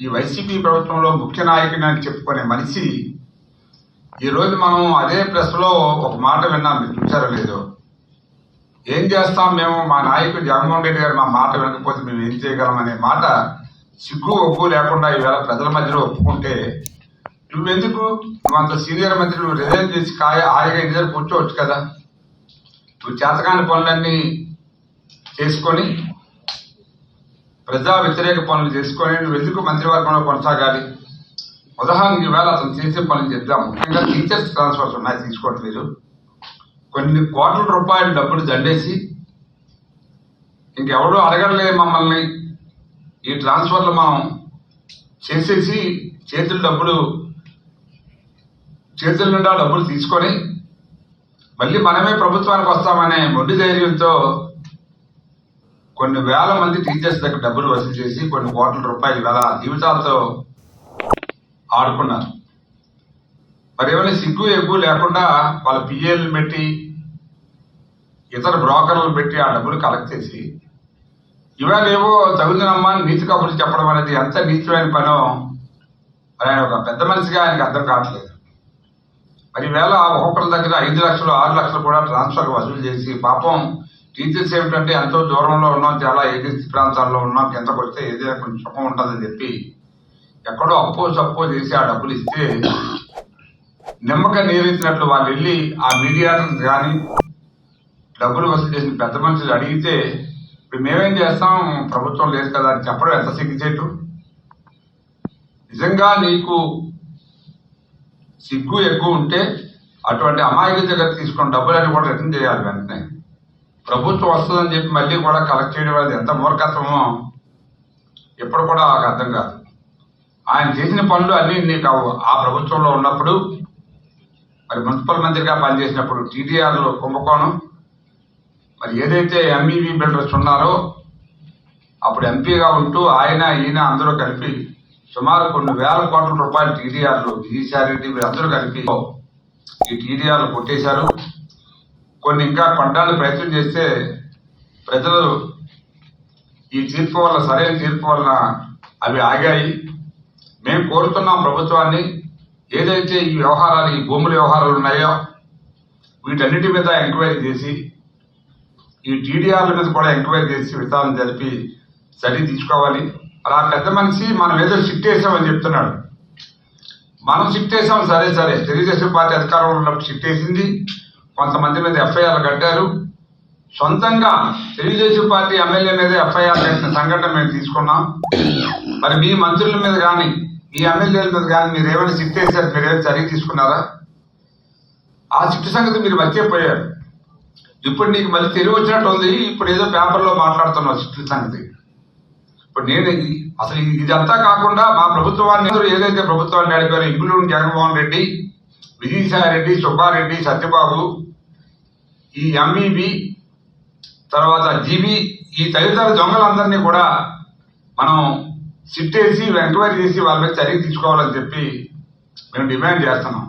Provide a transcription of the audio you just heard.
ఈ వైసీపీ ప్రభుత్వంలో ముఖ్య నాయకుని అని చెప్పుకునే మనిషి ఈరోజు మనం అదే ప్రెస్ ఒక మాట విన్నాం మీరు చూసారో లేదో. ఏం చేస్తాం మేము? మా నాయకుడు జగన్మోహన్ రెడ్డి గారు మా మాట వినకపోతే మేము ఏం చేయగలం అనే మాట సిగ్గు ఒప్పు లేకుండా ఈవేళ ప్రజల మధ్యలో ఒప్పుకుంటే నువ్వెందుకు? నువ్వు అంత సీనియర్ మంత్రి నువ్వు రిజైన్ చేసి కాయ హాయిగా ఇంటి కూర్చోవచ్చు కదా. నువ్వు చేతకాని పనులన్నీ చేసుకొని ప్రజా వ్యతిరేక పనులు చేసుకొని నువ్వు ఎందుకు మంత్రివర్గంలో కొనసాగాలి? ఉదాహరణకి ఈవేళ అతను చేసే పనులు చేద్దాం. ముఖ్యంగా టీచర్స్ ట్రాన్స్ఫర్స్ ఉన్నాయి తీసుకోవట్లేదు కొన్ని కోట్ల రూపాయల డబ్బులు దండేసి ఇంకెవడూ అడగలే మమ్మల్ని. ఈ ట్రాన్స్ఫర్లు మనం చేసేసి చేతుల డబ్బులు చేతుల నిండా డబ్బులు తీసుకొని మళ్ళీ మనమే ప్రభుత్వానికి వస్తామనే మొండి ధైర్యంతో కొన్ని వేల మంది టీచర్స్ దగ్గర డబ్బులు వసూలు చేసి కొన్ని కోట్ల రూపాయలు వేల జీవితాలతో ఆడుకున్నారు. మరి ఏమైనా సిగ్గు ఎగ్గు లేకుండా వాళ్ళ పిఏలు పెట్టి ఇతర బ్రోకర్లు పెట్టి ఆ డబ్బులు కలెక్ట్ చేసి ఇవాళేవో చదువుతున్నమ్మా నీతి కబుర్లు చెప్పడం అనేది ఎంత నీచమైన పనో మరి ఆయన ఒక పెద్ద మనిషిగా ఆయనకు అర్థం కావట్లేదు. మరి వేళ ఒక్కొక్కరి దగ్గర ఐదు లక్షలు ఆరు లక్షలు కూడా ట్రాన్స్ఫర్ వసూలు చేసి పాపం టీచర్స్ ఏమిటంటే ఎంతో దూరంలో ఉన్నాం చాలా ఏజెన్సీ ప్రాంతాల్లో ఉన్నాం కిందకు వస్తే ఏదైనా కొంచెం సుఖం ఉంటుందని చెప్పి ఎక్కడో అప్పో సప్పో చేసి ఆ డబ్బులు ఇస్తే నిమ్మక నీరెత్తినట్లు వాళ్ళు వెళ్ళి ఆ మీడియాటర్స్ కానీ డబ్బులు వసూలు చేసిన పెద్ద మనుషులు అడిగితే ఇప్పుడు మేమేం చేస్తాం? ప్రభుత్వం లేదు కదా అని చెప్పడం ఎంత సిగ్గుచేటు? నిజంగా నీకు సిగ్గు ఎక్కువ ఉంటే అటువంటి అమాయకుల దగ్గర తీసుకున్న డబ్బులన్నీ కూడా రిటర్న్ చేయాలి వెంటనే. ప్రభుత్వం వస్తుందని చెప్పి మళ్ళీ కూడా కలెక్ట్ చేయడం అనేది ఎంత మూర్ఖత్వమో ఎప్పుడు కూడా నాకు అర్థం కాదు. ఆయన చేసిన పనులు అన్ని నీకు ఆ ప్రభుత్వంలో ఉన్నప్పుడు మరి మున్సిపల్ మంత్రిగా పనిచేసినప్పుడు టీడీఆర్లో కుంభకోణం మరి ఏదైతే ఎంఈవి బిల్డర్స్ ఉన్నారో అప్పుడు ఎంపీగా ఉంటూ ఆయన ఈయన అందరూ కలిపి సుమారు కొన్ని వేల కోట్ల రూపాయలు టీడీఆర్లు విజయసాయిరెడ్డి వీళ్ళందరూ కలిపి ఈ టీడీఆర్లు కొట్టేశారు. కొన్ని ఇంకా కొనడానికి ప్రయత్నం చేస్తే ప్రజలు ఈ తీర్పు వల్ల సరైన తీర్పు వలన అవి ఆగాయి. మేము కోరుతున్నాం ప్రభుత్వాన్ని ఏదైతే ఈ వ్యవహారాలు ఈ భూముల వ్యవహారాలు ఉన్నాయో వీటన్నిటి మీద ఎంక్వైరీ చేసి ఈ టీడీఆర్ల మీద కూడా ఎంక్వైరీ చేసి విచారణ జరిపి స్టడీ తీసుకోవాలి. అలా పెద్ద మనిషి మనం ఏదో షిఫ్ట్ వేసామని చెప్తున్నాడు. మనం షిఫ్ట్ వేసాం సరే సరే. తెలుగుదేశం పార్టీ అధికారంలో ఉన్నప్పుడు షిఫ్ట్ వేసింది. కొంతమంది మీద ఎఫ్ఐఆర్ కట్టారు. సొంతంగా తెలుగుదేశం పార్టీ ఎమ్మెల్యే మీద ఎఫ్ఐఆర్ కట్టిన సంఘటన మేము తీసుకున్నాం. మరి మీ మంత్రుల మీద కానీ మీ ఎమ్మెల్యేల మీద కానీ మీరు ఏమైనా షిఫ్ట్ వేశారు? మీరు ఏమైనా చర్య తీసుకున్నారా? ఆ చిట్టు సంగతి మీరు మర్చిపోయారు. ఇప్పుడు నీకు మళ్ళీ తెలివి వచ్చినట్టు ఉంది. ఇప్పుడు ఏదో పేపర్లో మాట్లాడుతున్నావు చిట్టు సంగతి. ఇప్పుడు నేను అసలు ఇది- ఇదంతా కాకుండా మా ప్రభుత్వాన్ని ఏదైతే ప్రభుత్వాన్ని నడిపారో ఇంగులూరు జగన్మోహన్ రెడ్డి విజయసాయిరెడ్డి సుబ్బారెడ్డి సత్యబాబు ఈ ఎంఈబి తర్వాత జీబీ ఈ తదితర దొంగలందరినీ కూడా మనం సిట్ వేసి ఎంక్వైరీ చేసి వాళ్ళ మీద చర్య తీసుకోవాలని చెప్పి మేము డిమాండ్ చేస్తున్నాం.